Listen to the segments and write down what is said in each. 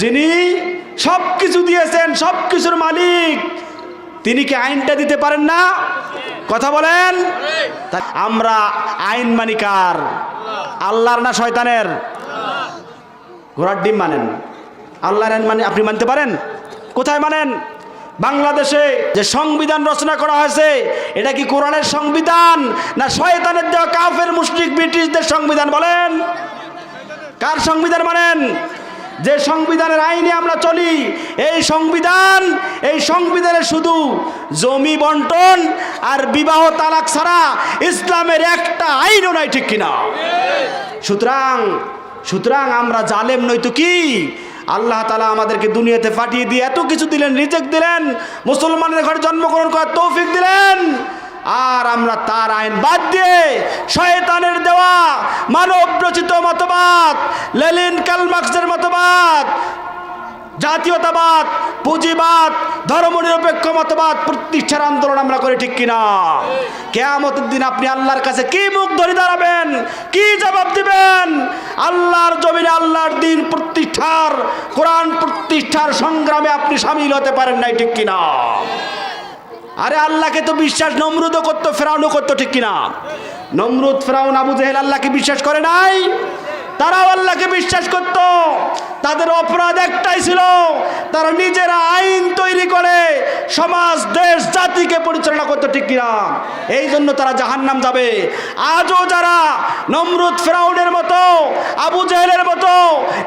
যিনি সব কিছু দিয়েছেন সব কিছুর মালিক, তিনি কি আইনটা দিতে পারেন না? কথা বলেন। আমরা আইন মানি কার আল্লাহর না শয়তানের? ঘোড়ার ডিম মানেন। আল্লাহর আইন মানে আপনি মানতে পারেন? কোথায় মানেন? বাংলাদেশে যে সংবিধান রচনা করা হয়েছে, এটা কি কোরআনের সংবিধান না শয়তানের দেওয়া কাফের মুসলিক ব্রিটিশদের সংবিধান? বলেন। কার সংবিধান মানেন? যে সংবিধানের আইনে আমরা চলি, এই সংবিধান, এই সংবিধানে শুধু জমি বন্টন আর বিবাহ তালাক ছাড়া ইসলামের একটা আইনও নাই, ঠিক কিনা? সুতরাং সুতরাং আমরা জালেম নয়তো কি? আল্লাহ তালা আমাদেরকে দুনিয়াতে পাঠিয়ে দিয়ে এত কিছু দিলেন রিজেক্ট দিলেন, মুসলমানের ঘরে জন্মগ্রহণ করার তৌফিক দিলেন। আর আমরা তার আইন বাদ দিয়ে শয়তানের দেওয়া মানব রচিত মতবাদ, লেলিন কালমার্ক্সের মতবাদ, জাতীয়তাবাদ, পুঁজিবাদ, ধর্মনিরপেক্ষ মতবাদ প্রতিষ্ঠার আন্দোলন আমরা করি ঠিক কিনা? কেয়ামতের দিন আপনি আল্লাহর কাছে কি মুখ ধরে দাঁড়াবেন? কি জবাব দিবেন? আল্লাহর জমিনে আল্লাহর দিন প্রতিষ্ঠার, কোরআন প্রতিষ্ঠার সংগ্রামে আপনি সামিল হতে পারেন নাই ঠিক কিনা? আরে আল্লাহকে তো বিশ্বাস, নমরুদও করতো, ফেরাউনও করতো, ঠিক কিনা? নমরুদ, ফেরাউন, আবু জেহেল আল্লাহকে বিশ্বাস করে নাই? তারাও আল্লাহকে বিশ্বাস করত। তাদের অপরাধ একটাই ছিল, তারা নিজেরা আইন তৈরি করে সমাজ, দেশ, জাতিকে পরিচালনা করতো, ঠিক কিনা? এই জন্য তারা জাহান্নাম যাবে। আজও যারা নমরুদ, ফেরাউনের মতো, আবু জেহেলের মতো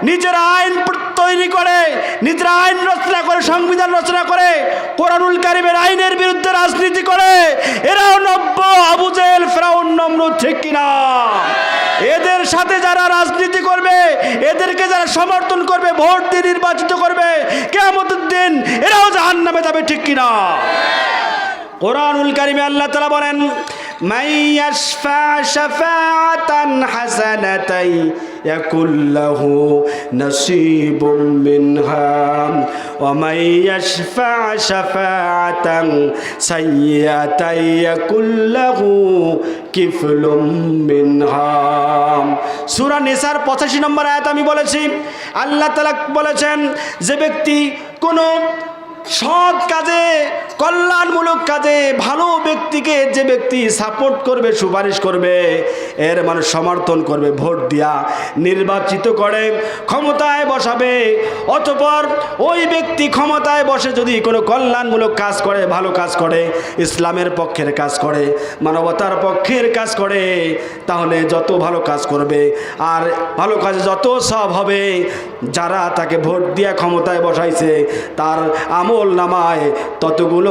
নিজেরা আইন তৈরি করে, নিজেরা আইন রচনা করে, সংবিধান রচনা করে, কোরআনুল কারিমের আইনের রাজনীতি করে, এরাও নব্য, আবু জেহেল, ফেরাউন, নমরুদ, ঠিক কিনা? এদের সাথে যারা রাজনীতি করবে, এদেরকে যারা সমর্থন করবে, ভোট দিয়ে নির্বাচিত করবে কেমতের দিন এরাও জাহান নামে যাবে, ঠিক কিনা? কোরআনুল কারিমে আল্লাহ তালা বলেন, মাইয়াশফা শাফাআতান হাসানাতাই ইয়াকুল লাহু নসীবুম মিনহা ওয়া মাইয়াশফা শাফাআতান সাইয়্যাতাই ইয়াকুল লাহু কিফলুম মিনহা সূরা নিসার 85 নম্বর আয়াত আমি বলেছি, আল্লাহ তাআলা বলেছেন, যে ব্যক্তি কোনো সৎ কাজে কল্যাণমূলক কাজে ভালো ব্যক্তিকে যে ব্যক্তি সাপোর্ট করবে, সুপারিশ করবে, এর মানুষ সমর্থন করবে, ভোট দিয়া নির্বাচিত করে, ক্ষমতায় বসাবে। অতপর ওই ব্যক্তি ক্ষমতায় বসে যদি কোনো কল্যাণমূলক কাজ করে, ভালো কাজ করে, ইসলামের পক্ষের কাজ করে, মানবতার পক্ষের কাজ করে, তাহলে যত ভালো কাজ করবে, আর ভালো কাজে যত সব হবে, যারা তাকে ভোট দিয়ে ক্ষমতায় বসাইছে, তার আমল নামায় ততগুলো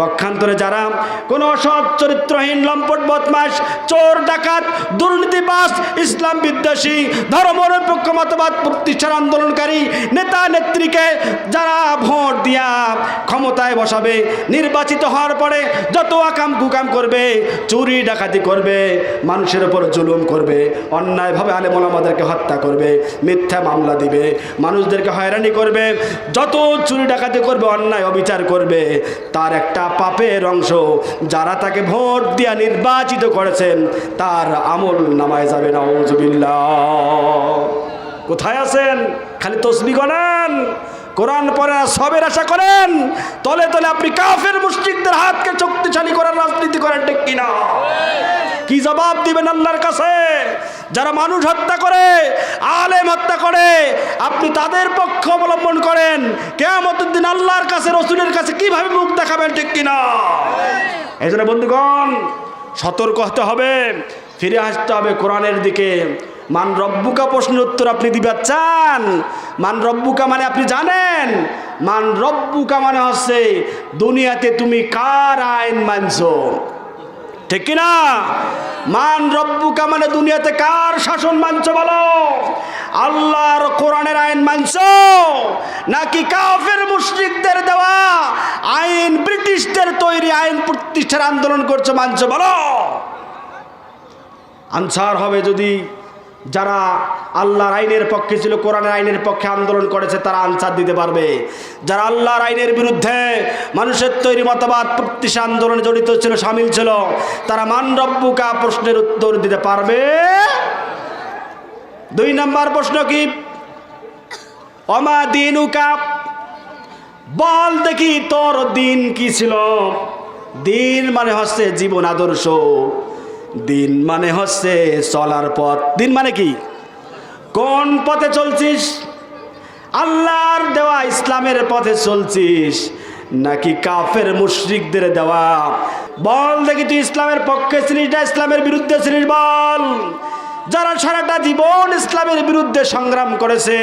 পক্ষান্তরে যারা কোনো অসৎ চরিত্রহীন লম্পট বদমাস চোর ডাকাত দুর্নীতিবাস ইসলাম বিদ্বেষী, ধর্মনিরপেক্ষ মতবাদ, প্রতিষ্ঠার আন্দোলনকারী, নেতা নেত্রীকে যারা ভোট দিয়া ক্ষমতায় বসাবে, নির্বাচিত হওয়ার পরে যত আকাম কুকাম করবে, চুরি ডাকাতি করবে, মানুষের উপর জুলুম করবে, অন্যায়ভাবে আলেমন আমাদেরকে হত্যা করবে, মিথ্যা মামলা দিবে, মানুষদেরকে হয়রানি করবে, যত চুরি ডাকাতি করবে, অন্যায় অবিচার করবে, তার একটা পাপের অংশ। যারা তাকে ভোট দিয়া নির্বাচিত করেছেন, তার আমল নামায় যাবে না কোথায় আছেন? খালি তসবি গণান কোরআন পরে সবের আশা করেন। তলে তলে আপনি কাফের মুসজিদদের হাতকে শক্তিশালী করার রাজনীতি করেন, ঠিক কিনা? কি জবাব দিবেন আল্লাহর কাছে? যারা মানুষ হত্যা করে আলেম হত্যা করে আপনি তাদের পক্ষ অবলম্বন করেন। কেমতের দিন আল্লাহর কাছে রসুলের কাছে কীভাবে মুখ দেখাবেন ঠিক কিনা? এই জন্য বন্ধুগণ সতর্ক হতে হবে ফিরে আসতে হবে কোরআনের দিকে। মান রব্বুকা প্রশ্নের উত্তর আপনি দিবার চান। মান রব্বুকা মানে আপনি জানেন। মান রব্বুকা মানে হচ্ছে দুনিয়াতে তুমি কার আইন মানছো? ঠিক কিনা? মান রব্বুকা মানে দুনিয়াতে কার শাসন মানছো বলো? আল্লাহর কোরআনের আইন মানছ? নাকি কাফের মুশ্রিকদের দেওয়া আইন, ব্রিটিশদের তৈরি আইন প্রতিষ্ঠার আন্দোলন করছ মানছো বলো? আনসার হবে যদি যারা আল্লাহর আইনের পক্ষে ছিল, কোরআনের আইনের পক্ষে আন্দোলন করেছে, তারা আনসার দিতে পারবে। যারা আল্লাহর আইনের বিরুদ্ধে মানুষের তৈরি মতবাদ প্রত্যেক আন্দোলনে জড়িত ছিল, সামিল ছিল, তারা মান রব্বুকা প্রশ্নের উত্তর দিতে পারবে। দুই নম্বর প্রশ্ন কি? অমা দিনুকা, বল দেখি তোর দিন কি ছিল? দিন মানে হচ্ছে জীবন আদর্শ। দিন মানে হচ্ছে চলার পথ। দিন মানে কি? কোন পথে চলছিস? আল্লাহর দেওয়া ইসলামের পথে চলছিস, নাকি কাফের মুশরিকদের দেওয়া? বল দেখি তুই ইসলামের পক্ষে শ্রীটা ইসলামের বিরুদ্ধে শ্রীর বল। যারা সারাটা জীবন ইসলামের বিরুদ্ধে সংগ্রাম করেছে,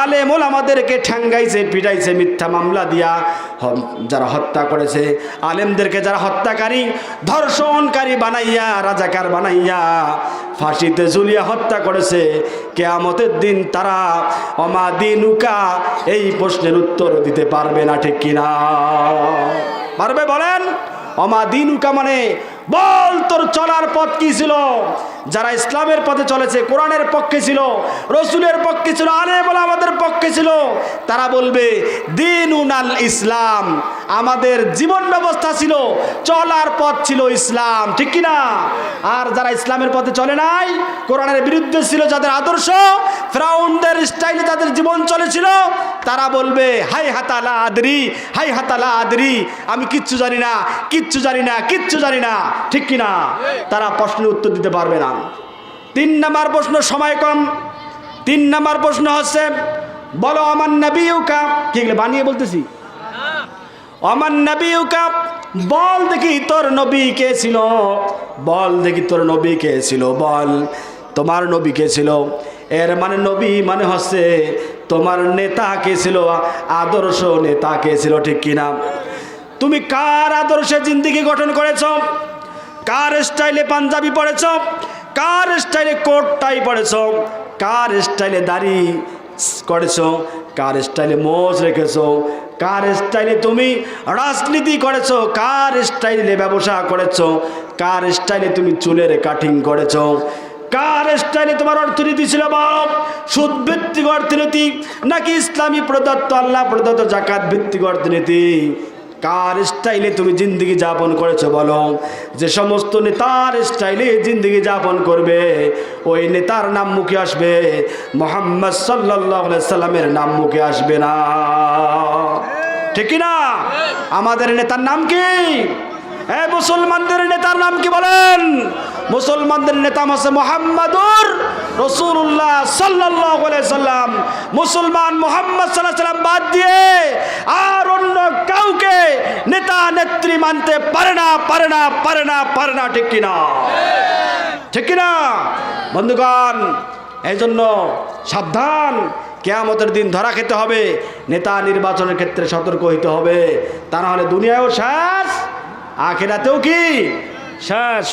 আলেমুল আমাদেরকে ঠ্যাঙ্গাইছে পিটাইছে, মিথ্যা মামলা দিয়া যারা হত্যা করেছে, আলেমদেরকে যারা হত্যাকারী, ধর্ষণকারী বানাইয়া, রাজাকার বানাইয়া, ফাঁসিতে ঝুলিয়া হত্যা করেছে, কেয়ামতের দিন তারা অমা দিনুকা এই প্রশ্নের উত্তর দিতে পারবে না, ঠিক কিনা? পারবে বলেন? অমা দিনুকা মানে বল, তোর চলার পথ কি ছিল? যারা ইসলামের পথে চলেছে, কোরআনের পক্ষে ছিল, রসুলের পক্ষে ছিল আলে বলে আমাদের পক্ষে ছিল, তারা বলবে দিন উনাল ইসলাম, আমাদের জীবন ব্যবস্থা ছিল, চলার পথ ছিল ইসলাম। ঠিক কিনা আর যারা ইসলামের পথে চলে নাই, কোরআনের বিরুদ্ধে ছিল যাদের আদর্শ ফ্রাউন্ডের স্টাইলে তাদের জীবন চলেছিল, তারা বলবে, হাই হাতালা আদরি, হাই হাতালা আদরি, আমি কিচ্ছু জানি না, কিচ্ছু জানি না, কিচ্ছু জানি না। ঠিক কিনা? তারা প্রশ্নের উত্তর দিতে পারবে না। তিন নাম্বার প্রশ্ন সময় কম। তিন নাম্বার প্রশ্ন হচ্ছে, বলো, আমার নবীকা কি বানিয়ে বলতেছি? আমার নবীকা বল দেখি তোর নবী কে ছিল? বল দেখি তোর নবী কে ছিল? বল, তোমার নবী কে ছিল? এর মানে নবী মানে হচ্ছে, তোমার নেতা কে ছিল? আদর্শ নেতা কে ছিল ঠিক কিনা? তুমি কার আদর্শে জিন্দিগি গঠন করেছ? কার স্টাইলে পাঞ্জাবি পড়েছ কার স্টাইলে কোট টাই পড়েছ কার স্টাইলে দাড়ি করেছ? কার স্টাইলে মোজ রেখেছ? কার স্টাইলে তুমি রাজনীতি করেছ? কার স্টাইলে ব্যবসা করেছ? কার স্টাইলে তুমি চুলের কাটিং করেছ? কার স্টাইলে তোমার অর্থনীতি ছিল বাপ সুদ ভিত্তিক অর্থনীতি নাকি ইসলামী প্রদত্ত, আল্লাহ প্রদত্ত জাকাত ভিত্তিক অর্থনীতি? কার স্টাইলে তুমি জিন্দগি যাপন করেছ বলো? যে সমস্ত নেতার স্টাইলে জিন্দগি যাপন করবে, ওই নেতার নাম মুখে আসবে, মোহাম্মদ সাল্লাহ সাল্লামের নাম মুখে আসবে না। ঠিক না আমাদের নেতার নাম কি? হ্যাঁ মুসলমানদের নেতার নাম কি বলেন? মুসলমানদের নেতা হচ্ছে মোহাম্মদুর রসুল্লাহ সাল্লাহ সাল্লাম। মুসলমান মোহাম্মদ সাল্লাহ সাল্লাম বাদ দিয়ে আর অন্য কাউকে নেতা নেত্রী মানতে পারে না পারে না পারে না পারে না, ঠিক কিনা? ঠিক কিনা? বন্ধুগণ এই জন্য সাবধান। কেয়ামতের দিন ধরা খেতে হবে, নেতা নির্বাচনের ক্ষেত্রে সতর্ক হইতে হবে। তা না হলে দুনিয়াও শেষ, আখেরাতেও কি? শেষ।